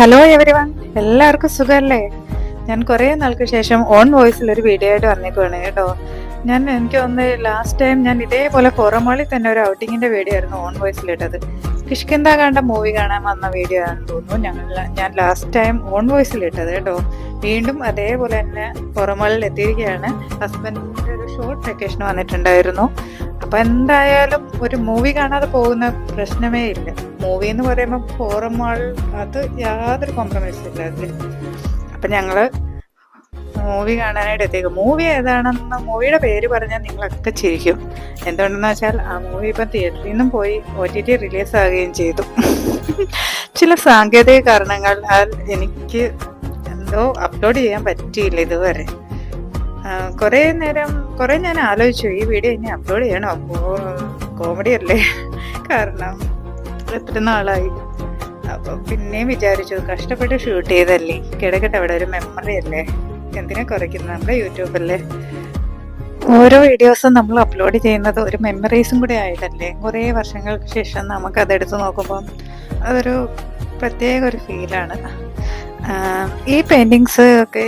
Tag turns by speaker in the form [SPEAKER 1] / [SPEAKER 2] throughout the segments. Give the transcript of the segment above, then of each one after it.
[SPEAKER 1] Hello everyone എല്ലാവർക്കും സുഖമല്ലേ ഞാൻ കുറേ നാൾക്ക് ശേഷം ഓൺ വോയിസിൽ ഒരു വീഡിയോ ആയിട്ട് വന്നേക്കുവാണ് കേട്ടോ. ഞാൻ എനിക്ക് ഒന്ന് ലാസ്റ്റ് ടൈം ഞാൻ ഇതേപോലെ പുറമോളിൽ തന്നെ ഒരു ഔട്ടിങ്ങിന്റെ വീഡിയോ ആയിരുന്നു ഓൺ വോയിസിൽ ഇട്ടത്. കിഷ്കിന്ത കണ്ട മൂവി കാണാൻ വന്ന വീഡിയോ ആണെന്ന് തോന്നുന്നു. ഞങ്ങൾ ഞാൻ ലാസ്റ്റ് ടൈം ഓൺ വോയിസിൽ ഇട്ടത് കേട്ടോ. വീണ്ടും അതേപോലെ തന്നെ പുറമോളിൽ എത്തിയിരിക്കുകയാണ്. ഹസ്ബൻഡിന്റെ ഒരു ഷോർട്ട് വെക്കേഷൻ വന്നിട്ടുണ്ടായിരുന്നു. അപ്പൊ എന്തായാലും ഒരു മൂവി കാണാതെ പോകുന്ന പ്രശ്നമേ ഇല്ല. മൂവി എന്ന് പറയുമ്പോൾ ഫോറമാൾ അത് യാതൊരു കോംപ്രമൈസും ഇല്ല അതിൽ അപ്പൊ ഞങ്ങൾ മൂവി കാണാനായിട്ട് എത്തിയേക്കും. മൂവി ഏതാണെന്ന് മൂവിയുടെ പേര് പറഞ്ഞാൽ നിങ്ങളൊക്കെ ചിരിക്കും. എന്തുകൊണ്ടെന്ന് വെച്ചാൽ ആ മൂവി ഇപ്പം തിയേറ്ററിൽ നിന്നും പോയി ഒ ടി ടി റിലീസ് ആകുകയും ചെയ്തു. ചില സാങ്കേതിക കാരണങ്ങൾ എനിക്ക് എന്തോ അപ്ലോഡ് ചെയ്യാൻ പറ്റിയില്ല ഇതുവരെ. കുറേ നേരം കുറേ ഞാൻ ആലോചിച്ചു ഈ വീഡിയോ ഇനി അപ്ലോഡ് ചെയ്യണോ? അപ്പോൾ കോമഡി അല്ലേ? കാരണം എത്ര നാളായി? അപ്പോൾ പിന്നെയും വിചാരിച്ചു കഷ്ടപ്പെട്ട് ഷൂട്ട് ചെയ്തല്ലേ? കിടക്കട്ടെ അവിടെ ഒരു മെമ്മറി അല്ലേ? എന്തിനാ കുറയ്ക്കുന്നത്? നമ്മുടെ യൂട്യൂബല്ലേ ഓരോ വീഡിയോസും നമ്മൾ അപ്ലോഡ് ചെയ്യുന്നത് ഒരു മെമ്മറീസും കൂടെ ആയിട്ടല്ലേ കുറേ വർഷങ്ങൾക്ക് ശേഷം നമുക്ക് അതെടുത്ത് നോക്കുമ്പോൾ അതൊരു പ്രത്യേക ഒരു ഫീലാണ് ഈ പെയിന്റിങ്സ് ഒക്കെ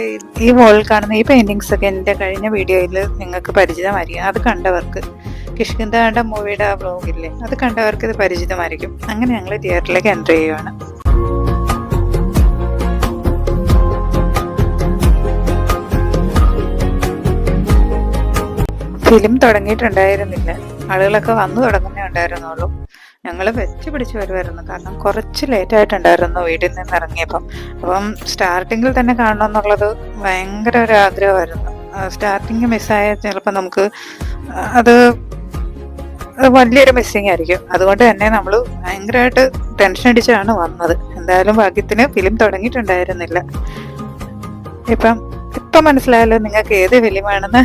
[SPEAKER 1] ഈ വോളിൽ കാണുന്ന ഈ പെയിന്റിങ്സ് ഒക്കെ എന്റെ കഴിഞ്ഞ വീഡിയോയിൽ നിങ്ങൾക്ക് പരിചിതമായിരിക്കും. അത് കണ്ടവർക്ക് കിഷ്കിന്ദാണ്ട മൂവിയുടെ ആ വ്ലോഗില്ലേ അത് കണ്ടവർക്ക് ഇത് പരിചിതമായിരിക്കും. അങ്ങനെ ഞങ്ങൾ തിയേറ്ററിലേക്ക് എന്റർ ചെയ്യുവാണ്. ഫിലിം തുടങ്ങിയിട്ടുണ്ടായിരുന്നില്ല. ആളുകളൊക്കെ വന്നു തുടങ്ങുന്നേ ഉണ്ടായിരുന്നുള്ളൂ. ഞങ്ങൾ വെച്ച് പിടിച്ച് വരുമായിരുന്നു കാരണം കുറച്ച് ലേറ്റ് ആയിട്ടുണ്ടായിരുന്നു വീട്ടിൽ നിന്ന് ഇറങ്ങിയപ്പം. അപ്പം സ്റ്റാർട്ടിങ്ങിൽ തന്നെ കാണണം എന്നുള്ളത് ഭയങ്കര ഒരു ആഗ്രഹമായിരുന്നു. സ്റ്റാർട്ടിങ് മിസ്സായ ചിലപ്പോൾ നമുക്ക് അത് വലിയൊരു മിസ്സിങ് ആയിരിക്കും. അതുകൊണ്ട് തന്നെ നമ്മൾ ഭയങ്കരമായിട്ട് ടെൻഷൻ അടിച്ചാണ് വന്നത്. എന്തായാലും ഭാഗ്യത്തിന് ഫിലിം തുടങ്ങിയിട്ടുണ്ടായിരുന്നില്ല. ഇപ്പം ഇപ്പം മനസ്സിലായല്ലോ നിങ്ങൾക്ക് ഏത് ഫിലിമാണെന്ന്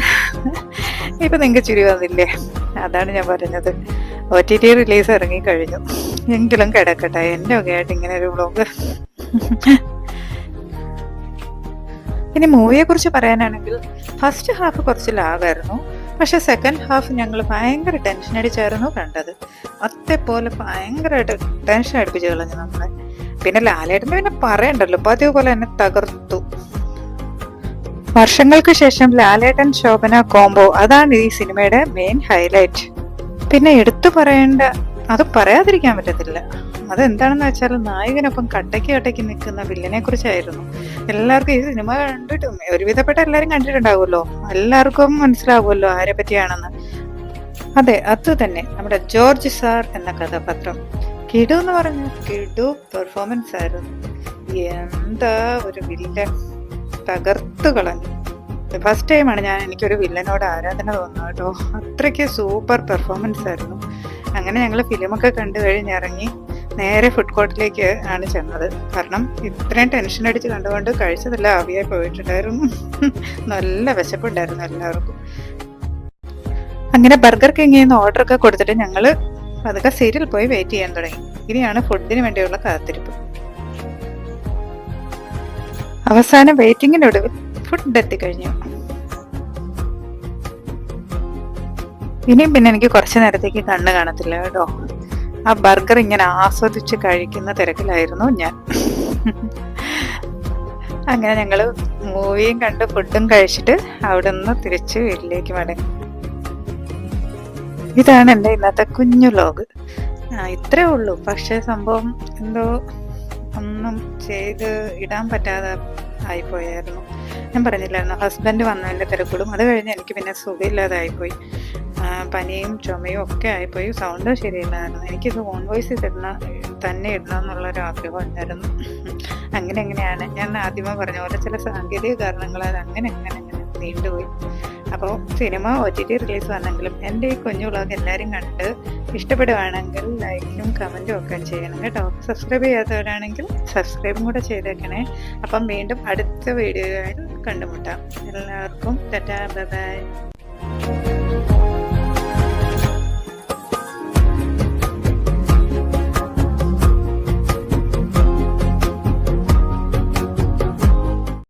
[SPEAKER 1] ഇപ്പം നിങ്ങൾക്ക് ചിരി വന്നില്ലേ? അതാണ് ഞാൻ പറഞ്ഞത്. ഒ ടി ടി റിലീസ് ഇറങ്ങി കഴിഞ്ഞു എങ്കിലും കിടക്കട്ടെ എന്റെ ഒക്കെ ആയിട്ട് ഇങ്ങനെ ഒരു വ്ളോഗ് ഇനി മൂവിയെ കുറിച്ച് പറയാനാണെങ്കിൽ ഫസ്റ്റ് ഹാഫ് കുറച്ച് ലാഗായിരുന്നു പക്ഷെ സെക്കൻഡ് ഹാഫ് ഞങ്ങൾ ഭയങ്കര ടെൻഷൻ അടിച്ചായിരുന്നു കണ്ടത്. അതേപോലെ ഭയങ്കരമായിട്ട് ടെൻഷൻ അടിപ്പിച്ച് കളഞ്ഞു നമ്മളെ. പിന്നെ ലാലേട്ടൻ പിന്നെ പറയണ്ടല്ലോ പതിവ് പോലെ തന്നെ തകർത്തു. വർഷങ്ങൾക്ക് ശേഷം ലാലേട്ടൻ ശോഭന കോംബോ അതാണ് ഈ സിനിമയുടെ മെയിൻ ഹൈലൈറ്റ് പിന്നെ എടുത്തു പറയേണ്ട അത് പറയാതിരിക്കാൻ പറ്റത്തില്ല. അതെന്താണെന്ന് വെച്ചാൽ നായകനൊപ്പം കട്ടയ്ക്ക് കട്ടയ്ക്ക് നിൽക്കുന്ന വില്ലനെ കുറിച്ചായിരുന്നു. എല്ലാവർക്കും ഈ സിനിമ കണ്ടിട്ടും ഒരുവിധപ്പെട്ട എല്ലാവരും കണ്ടിട്ടുണ്ടാവുമല്ലോ. എല്ലാവർക്കും മനസ്സിലാവുമല്ലോ ആരെ പറ്റിയാണെന്ന് അതെ അത് തന്നെ. നമ്മുടെ ജോർജ് സാർ എന്ന കഥാപാത്രം. കിടു എന്ന് പറഞ്ഞ കിടു പെർഫോമൻസ് ആയിരുന്നു. എന്താ ഒരു വില്ലൻ തകർത്തു കളഞ്ഞു. ഫസ്റ്റ് ടൈമാണ് ഞാൻ എനിക്കൊരു വില്ലനോട് ആരാധന തോന്നുന്നു കേട്ടോ. അത്രയ്ക്ക് സൂപ്പർ പെർഫോമൻസ് ആയിരുന്നു. അങ്ങനെ ഞങ്ങൾ ഫിലിമൊക്കെ കണ്ടു കഴിഞ്ഞിറങ്ങി നേരെ ഫുഡ് കോർട്ടിലേക്ക് ആണ് ചെന്നത്. കാരണം ഇത്രയും ടെൻഷൻ അടിച്ച് കണ്ടുകൊണ്ട് കഴിച്ചതെല്ലാം ആവിയായി പോയിട്ടുണ്ടായിരുന്നു. നല്ല വിശപ്പുണ്ടായിരുന്നു എല്ലാവർക്കും. അങ്ങനെ ബർഗർ കിങ്ങിൽ നിന്ന് ഓർഡറൊക്കെ കൊടുത്തിട്ട് ഞങ്ങൾ അതൊക്കെ സീരിയൽ പോയി വെയിറ്റ് ചെയ്യാൻ തുടങ്ങി. ഇനിയാണ് ഫുഡിന് വേണ്ടിയുള്ള കാത്തിരിപ്പ്. അവസാനം വെയിറ്റിങ്ങിനൊടുവിൽ ഫുഡ് എത്തിക്കഴിഞ്ഞു ഇനിയും പിന്നെ എനിക്ക് കുറച്ച് നേരത്തേക്ക് കണ്ണ് കാണത്തില്ല കേട്ടോ. ആ ബർഗർ ഇങ്ങനെ ആസ്വദിച്ച് കഴിക്കുന്ന തിരക്കിലായിരുന്നു ഞാൻ. അങ്ങനെ ഞങ്ങൾ മൂവിയും കണ്ട് ഫുഡും കഴിച്ചിട്ട് അവിടെ നിന്ന് തിരിച്ച് വീട്ടിലേക്ക് മടങ്ങി. ഇതാണ് എന്റെ ഇന്നത്തെ കുഞ്ഞു ലോഗ് ഇത്രേ ഉള്ളൂ. പക്ഷേ സംഭവം എന്തോ ഒന്നും ചെയ്ത് ഇടാൻ പറ്റാതെ ആയിപ്പോയായിരുന്നു. ഞാൻ പറഞ്ഞില്ലായിരുന്നു ഹസ്ബൻഡ് വന്നതിന്റെ തിരക്കുകളും അത് കഴിഞ്ഞ് എനിക്ക് പിന്നെ സുഖമില്ലാതായിപ്പോയി. പനിയും ചുമയും ഒക്കെ ആയിപ്പോയി. സൗണ്ട് ശരിയില്ലായിരുന്നു. എനിക്കിത് ഓൺ വോയിസ് ഇടണം തന്നെ ഇടണം എന്നുള്ളൊരു ആഗ്രഹം ഉണ്ടായിരുന്നു. അങ്ങനെ എങ്ങനെയാണ്? ഞാൻ ആദ്യമേ പറഞ്ഞ പോലെ ചില സാങ്കേതിക കാരണങ്ങളാൽ അങ്ങനെ അങ്ങനെ അങ്ങനെ നീണ്ടുപോയി. അപ്പോൾ cinema O T T release വന്നെങ്കിലും എന്റെ ഈ കുഞ്ഞു വ്ളോഗ് എല്ലാവരും കണ്ട് ഇഷ്ടപ്പെടുവാണെങ്കിൽ ലൈക്കും കമന്റും ഒക്കെ ചെയ്യണം കേട്ടോ. സബ്സ്ക്രൈബ് ചെയ്യാത്തവരാണെങ്കിൽ സബ്സ്ക്രൈബും കൂടെ ചെയ്തേക്കണേ. അപ്പം വീണ്ടും അടുത്ത വീഡിയോയിൽ കണ്ടുമുട്ടാം. എല്ലാവർക്കും ടാറ്റാ ബൈ